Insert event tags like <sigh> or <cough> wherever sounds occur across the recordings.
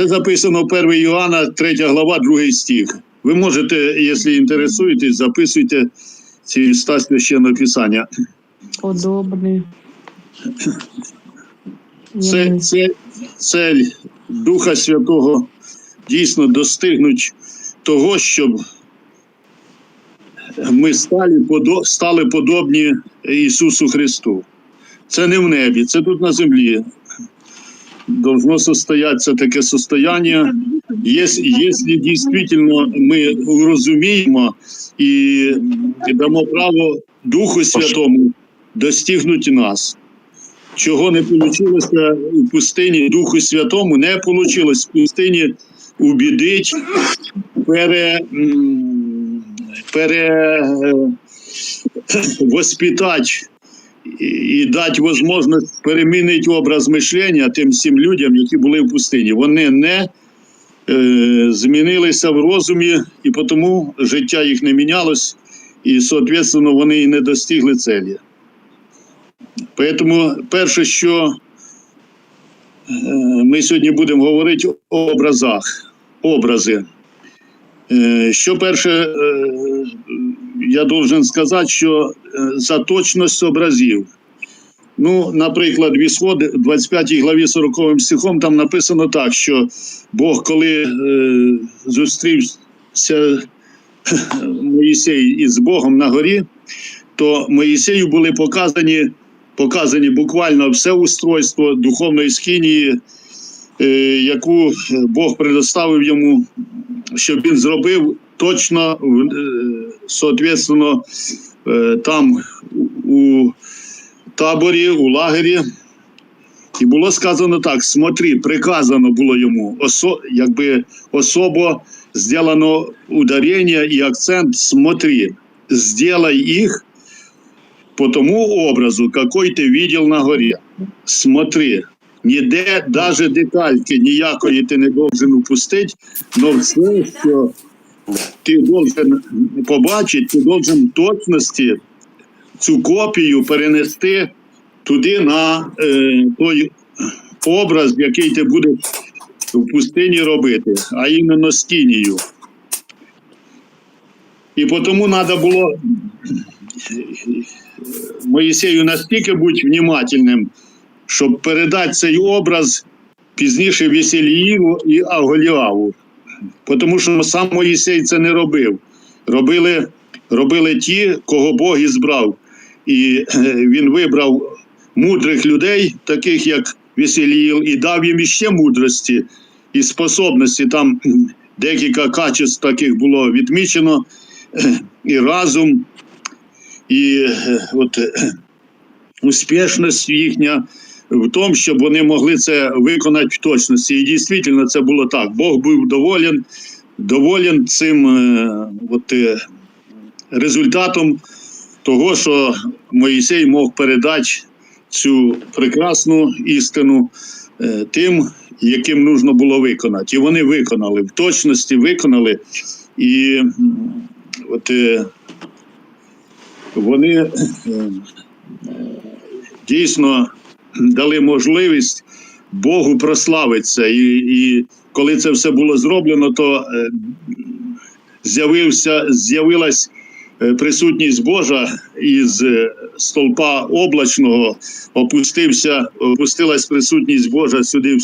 Це записано 1 Іоанна, 3 глава, 2 стих. Ви можете, якщо інтересуєтесь, записуйте ці міста священного писання. Подобний. Це, це цель Духа Святого дійсно достигнуть того, щоб ми стали, стали подобні Ісусу Христу. Це не в небі, це тут на землі. Должно состоятися таке состояние. Если, если дійсно ми розуміємо і, дамо право Духу Святому достигнути нас. Чого не вийшло у пустині Духу Святому, не вийшло в пустині убідить, пере, пере е, воспитати і, дати можливість перемінити образ мишлення тим всім людям, які були в пустині. Вони не е, змінилися в розумі, і тому життя їх не мінялось, і, соответственно, вони і не достигли целі. Тому перше, що е, ми сьогодні будемо говорити о образах, образи. Е, Що перше, е, я должен сказати, що е, за точність образів. Ну, наприклад, в Ісход, 25 главі 40 стихом, там написано так, що Бог, коли е, зустрівся <laughs> Моїсей із Богом на горі, то Моїсею були показані, показані буквально все устройство духовної скинії, е, яку Бог предоставив йому, щоб він зробив точно, в- е, соответственно, е, там у таборі, у лагері. І було сказано так: смотри, приказано було йому, осо, якби особо зроблено ударення і акцент смотри, сделай їх по тому образу, який ти видел на горі. Смотри, ніде даже детальки ніякої ти не должен упустити, але все, що ти должен побачити, ти должен точності цю копію перенести туди на е, той образ, який ти будеш в пустині робити, а іменно скинію. І тому треба було Моїсею настільки бути внимательним, щоб передати цей образ пізніше Веселіїву і Аголіаву. Тому що сам Моїсей це не робив. Робили, робили ті, кого Бог і збрав. І е, він вибрав мудрих людей, таких як Веселіїл, і дав їм іще мудрості і способності. Там декілька качеств таких було відмічено, е, і разум, і е, от, е, успішність їхня в тому, щоб вони могли це виконати в точності. І дійсно це було так. Бог був доволен, доволен цим е, от, е, результатом того, що Моїсей мог передати цю прекрасну істину е, тим, яким нужно було виконати. І вони виконали, в точності виконали. І от вони дійсно дали можливість Богу прославитися. І, і коли це все було зроблено, то е, з'явився, з'явилась е, присутність Божа із е, столпа облачного, опустився, опустилась присутність Божа сюди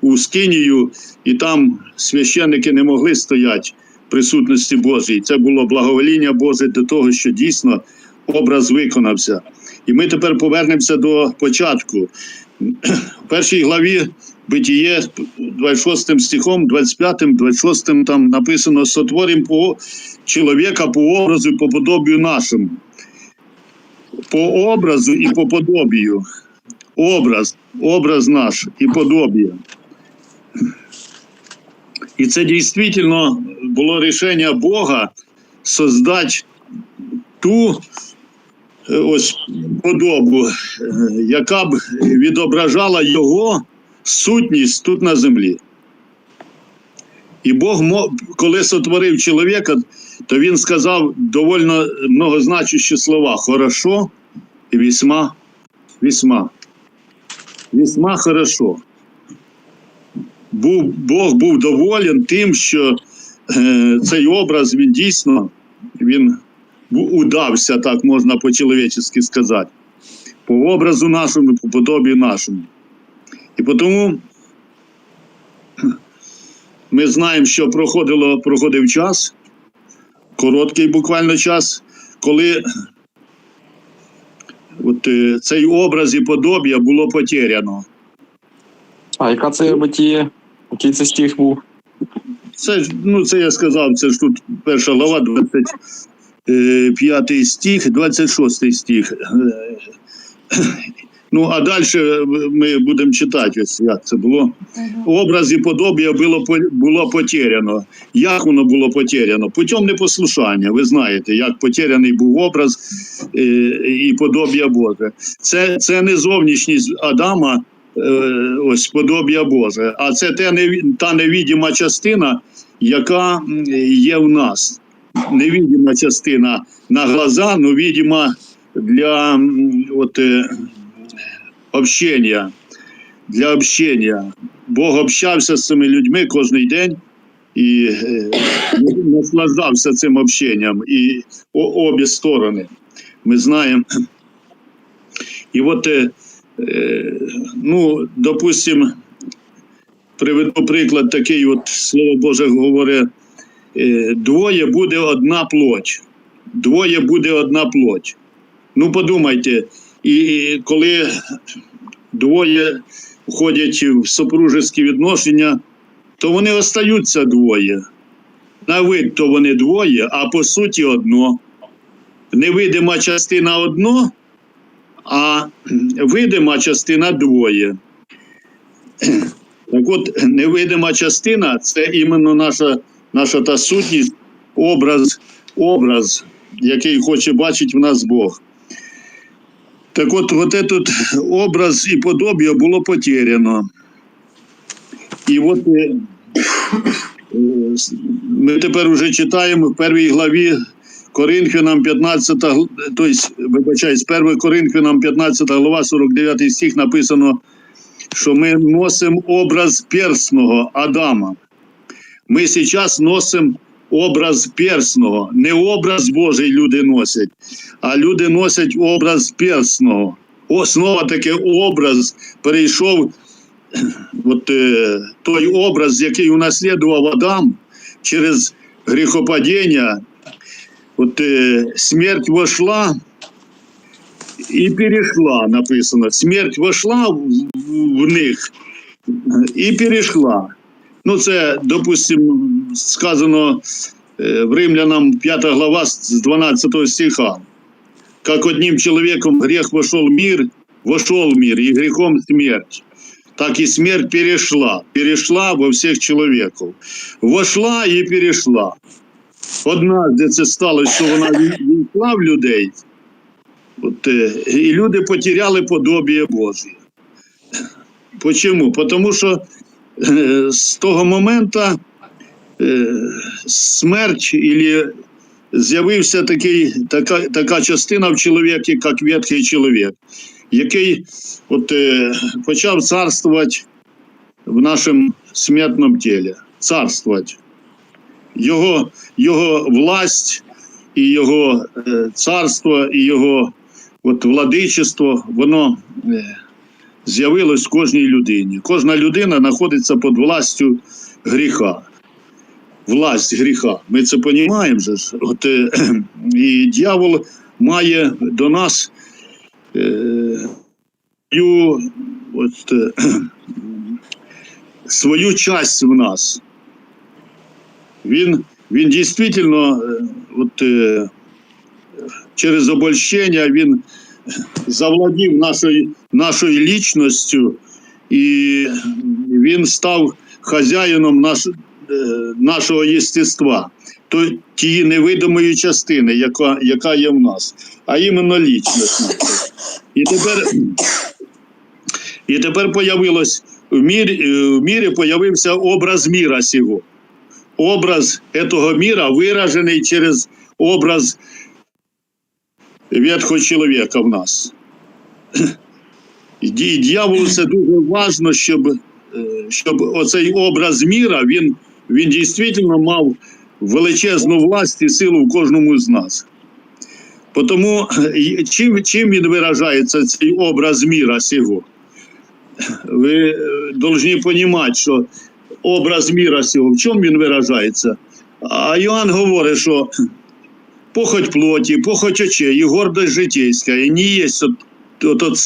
у Скинію, і там священники не могли стояти присутності Божій. Це було благовоління Боже до того, що дійсно образ виконався. І ми тепер повернемося до початку. В першій главі Битіє 26 стихом, 25, 26 там написано «Сотворим по чоловіка по образу по подобію нашому». По образу і по подобію. Образ, образ наш і подобія. І це дійсно було рішення Бога создати ту ось подобу, е, яка б відображала його сутність тут на землі. І Бог, коли сотворив чоловіка, то він сказав довольно многозначущі слова: хорошо і весьма, весьма. Весьма хорошо. був, Бог був доволен тим, що е, цей образ він дійсно він удався, так можна по-чоловічески сказати, по образу нашому, по подобі нашому. І тому <clears throat> ми знаємо, що проходило, проходив час, короткий буквально час, коли <clears throat> от, е, цей образ і подобія було потеряно. А яка це битіє? Який це стих був? Це ж, ну, це я сказав, це ж тут перша глава, 25 стих, 26 стих. <clears throat> Ну, а далі ми будемо читати, ось як це було. Образ і подобія було, було потеряно. Як воно було потеряно? Путем непослушання. Ви знаєте, як потеряний був образ е, і подобія Боже. Це, це не зовнішність Адама, е, ось подобія Боже, а це те та невідима частина, яка є в нас. Невідима частина на глаза, але відима для от, е, общення. Для общення. Бог общався з цими людьми кожен день і е, наслаждався цим общенням. І обі сторони. Ми знаємо. І от, е, ну, допустим, приведу приклад такий, от слово Боже говорить, двоє буде одна плоть. Двоє буде одна плоть. Ну, подумайте, і коли двоє входять в супружеські відношення, то вони остаються двоє. На вид то вони двоє, а по суті одно. Невидима частина одно, а видима частина двоє. Так от, невидима частина це іменно наша, наша та сутність, образ, образ, який хоче бачити в нас Бог. Так от, от этот образ і подобія було потеряно. І от е, ми тепер вже читаємо в першій главі Коринфянам 15, гл- тобто, вибачаюсь, 1 Коринфянам 15 глава, 49 стих написано, що ми носимо образ персного Адама. Ми зараз носимо образ персного, не образ Божий люди носять, а люди носять образ персного. О, знову таки образ перейшов, <clears throat> от, е, той образ, який унаслідував Адам через гріхопадіння, от, е, смерть вошла і перейшла, написано. Смерть вошла в, в них і перейшла. Ну, це, допустимо, сказано е, в Римлянам 5 глава з 12 стиха. Как одним человеком грех вошел в мир, вошел в мир, и грехом смерть. Так и смерть перешла, перешла во всех человеков. Вошла і перейшла. Однажды це сталося, що вона війшла в людей, от, е, і люди потеряли подобіє Боже. Почому? Тому що з того моменту е, смерть или з'явився такий, така, така частина в чоловіку, як ветхий чоловік, який от, е, почав царствувати в нашому смертному тілі. Царствувати. Його, його власть і його е, царство, і його от, владичество, воно е, з'явилось кожній людині. Кожна людина знаходиться під властю гріха. Власть гріха. Ми це розуміємо. От, е, <clears throat> і дьявол має до нас е, от, е, <clears throat> свою часть в нас. Він, він дійсно е, от, е, через обольщення він завладів нашою, нашою лічністю, і він став хазяїном наш, е, нашого єстества, то тієї невидимої частини, яка, яка є в нас, а іменно лічність. І тепер, і тепер появилось в мірі, е, в мірі появився образ міра сього. Образ этого міра виражений через образ ветхого чоловіка в нас. <clears throat> І дьяволу це дуже важно, щоб е, щоб оцей образ міра, він, він дійсно мав величезну власть і силу в кожному з нас. Тому е, чим, чим він виражається, цей образ міра сього? Ви повинні розуміти, що образ міра сього, в чому він виражається? А Йоанн говорить, що похоть плоті, похоть очей і гордость житейська, і не є от, от, от